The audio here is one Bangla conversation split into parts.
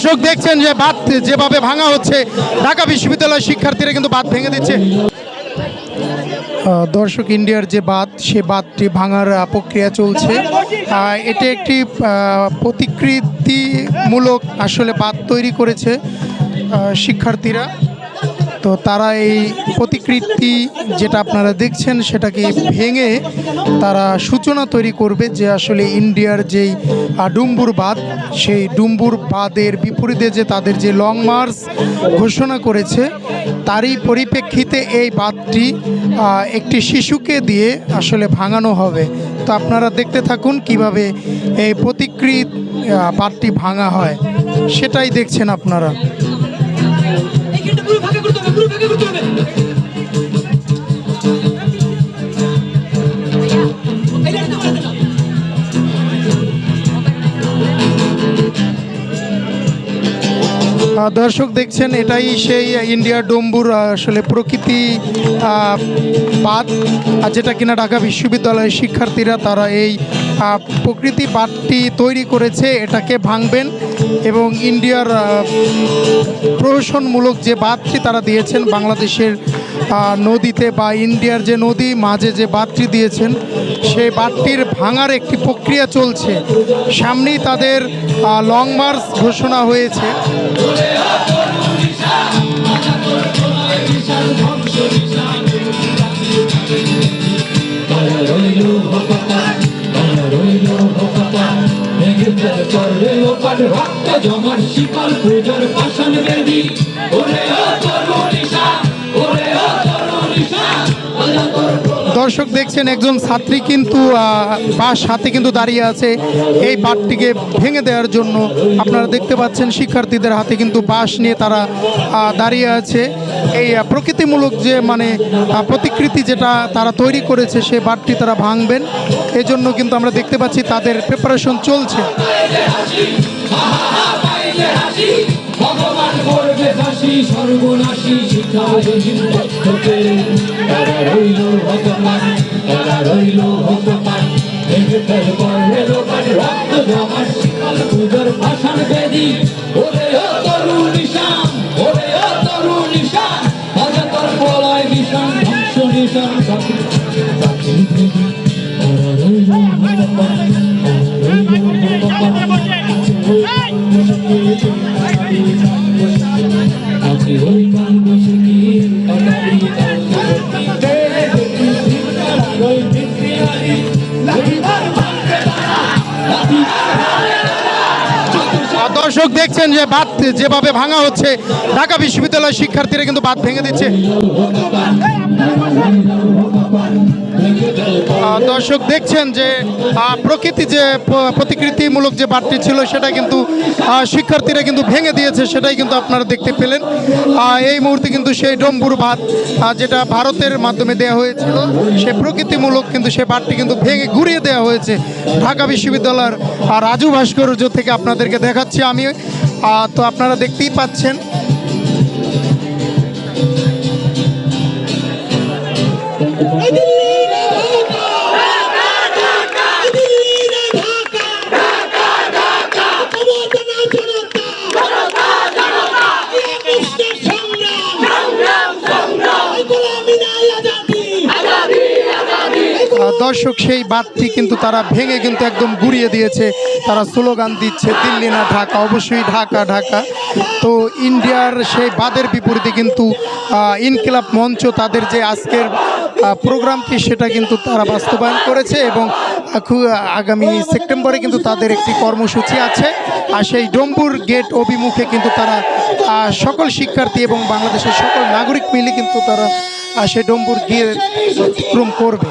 দর্শক দেখছেন যে বাদ যেভাবে ভাঙা হচ্ছে, ঢাকা বিশ্ববিদ্যালয়ের শিক্ষার্থীরা কিন্তু বাদ ভেঙে দিচ্ছে। দর্শক, ইন্ডিয়ার যে বাঁধ, সে বাঁধটি ভাঙার প্রক্রিয়া চলছে। এটি একটি প্রতিকৃতিমূলক আসলে বাঁধ তৈরি করেছে শিক্ষার্থীরা। তো তারা এই প্রতিকৃতি যেটা আপনারা দেখছেন সেটাকে ভেঙে তারা সূচনা তৈরি করবে যে আসলে ইন্ডিয়ার যেই ডুম্বুর বাঁধ সেই ডুম্বুর বাঁধের বিপরীতে যে তাদের যে লং মার্চ ঘোষণা করেছে, তারই পরিপ্রেক্ষিতে এই বাঁধটি একটি শিশুকে দিয়ে আসলে ভাঙানো হবে। তো আপনারা দেখতে থাকুন কীভাবে এই প্রতিকৃত বাঁধটি ভাঙা হয়। সেটাই দেখছেন আপনারা। দর্শক দেখছেন, এটাই সেই ইন্ডিয়া ডম্বুর আসলে প্রকৃতি আর যেটা কিনা ঢাকা বিশ্ববিদ্যালয়ের শিক্ষার্থীরা তারা এই প্রকৃতি বাঁধটি তৈরি করেছে, এটাকে ভাঙবেন। এবং ইন্ডিয়ার প্রহসনমূলক যে বাঁধটি তারা দিয়েছেন বাংলাদেশের নদীতে বা ইন্ডিয়ার যে নদী মাঝে যে বাঁধটি দিয়েছেন, সেই বাঁধটির ভাঙার একটি প্রক্রিয়া চলছে। সামনেই তাদের লং মার্চ ঘোষণা হয়েছে। জমার শিকল পূজার পাশন বেদি। ওরে ও তরুণিশা ওরে ও তরুণিশা দর্শক দেখছেন, একজন ছাত্রী কিন্তু বাস হাতে কিন্তু দাঁড়িয়ে আছে এই বাঁধটিকে ভেঙে দেওয়ার জন্য। আপনারা দেখতে পাচ্ছেন, শিক্ষার্থীদের হাতে কিন্তু বাঁশ নিয়ে তারা দাঁড়িয়ে আছে। এই প্রকৃতিমূলক যে মানে প্রতিকৃতি যেটা তারা তৈরি করেছে, সে বাঁধটি তারা ভাঙবেন। এই জন্য কিন্তু আমরা দেখতে পাচ্ছি তাদের প্রিপারেশন চলছে। সর্বনাশী নিশান অজাতর প্রলয় নিশান, ধ্বংস নিশান আজকে ওই কাল বসে কি কাটারি কাল বসে তেরে দর্শক দেখছেন যে বাদ যেভাবে ভাঙা হচ্ছে ঢাকা বিশ্ববিদ্যালয়ের শিক্ষার্থীরা কিন্তু বাদ ভেঙে দিচ্ছে। দর্শক দেখছেন যে প্রকৃতি যে প্রতিকৃতিমূলক যে বাঁধটি ছিল সেটা কিন্তু শিক্ষার্থীরা কিন্তু ভেঙে দিয়েছে সেটাই কিন্তু আপনারা দেখতে পেলেন। এই মুহূর্তে কিন্তু সেই ডম্বুর আহ, যেটা ভারতের মাধ্যমে দেওয়া হয়েছিল সে প্রকৃতিমূলক কিন্তু সে বাঁধটি কিন্তু ভেঙে ঘুরিয়ে দেওয়া হয়েছে ঢাকা বিশ্ববিদ্যালয়ের রাজু ভাস্কর্য থেকে আপনাদেরকে দেখাচ্ছি আমি। তো আপনারা দেখতেই পাচ্ছেন দর্শক সেই বাঁধটি কিন্তু তারা ভেঙে কিন্তু একদম গুড়িয়ে দিয়েছে। তারা স্লোগান দিচ্ছে, দিল্লি না ঢাকা। অবশ্যই ঢাকা ঢাকা। তো ইন্ডিয়ার সেই বাঁধের বিপরীতে কিন্তু ইনকিলাব মঞ্চ তাদের যে আজকের প্রোগ্রামটি সেটা কিন্তু তারা বাস্তবায়ন করেছে এবং আগামী সেপ্টেম্বরে কিন্তু তাদের একটি কর্মসূচি আছে। আর সেই ডম্বুর গেট অভিমুখে কিন্তু তারা সকল শিক্ষার্থী এবং বাংলাদেশের সকল নাগরিক মিলে কিন্তু তারা সেই ডম্বুর গিয়ে অতিক্রম করবে।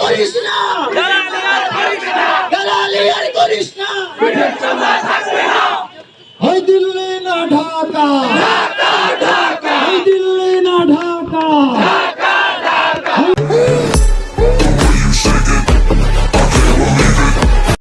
করিস না। দালালি আর করিস না। হয় দিল্লি না। ঢাকা ঢাকা ঢাকা।